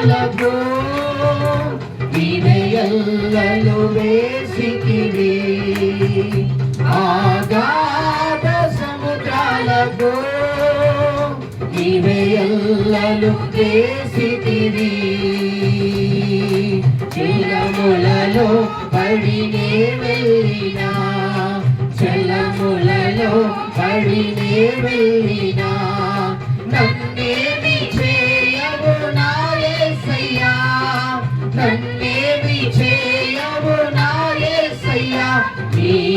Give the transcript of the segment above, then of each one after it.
సముద్రాలకు నీవెల్లలు వేసితివి. ఆగాధ సముద్రాలకు నీవెల్లలు వేసితివి. జలములలో పడినే వెళ్ళినా జలములలో పడినే వెళ్ళినా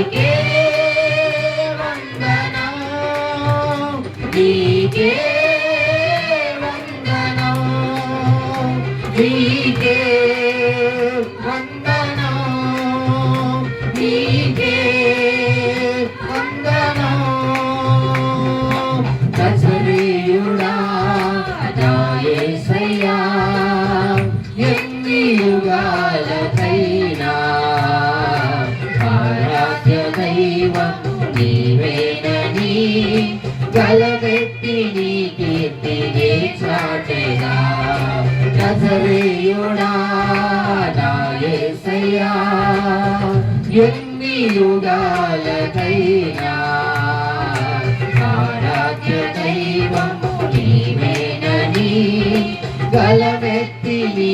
నీకే వందనం నీకే వందనం నీకే వందనం నీకే వందనం. నజరేయుడా నా గలవెత్తి నీ కీర్తిని చాటినా. నజరేయుడా నాయసయ్యా ఎన్ని యుగాలకైనా ఆరాధ్య దైవం నీవేనని గలవెత్తి నీ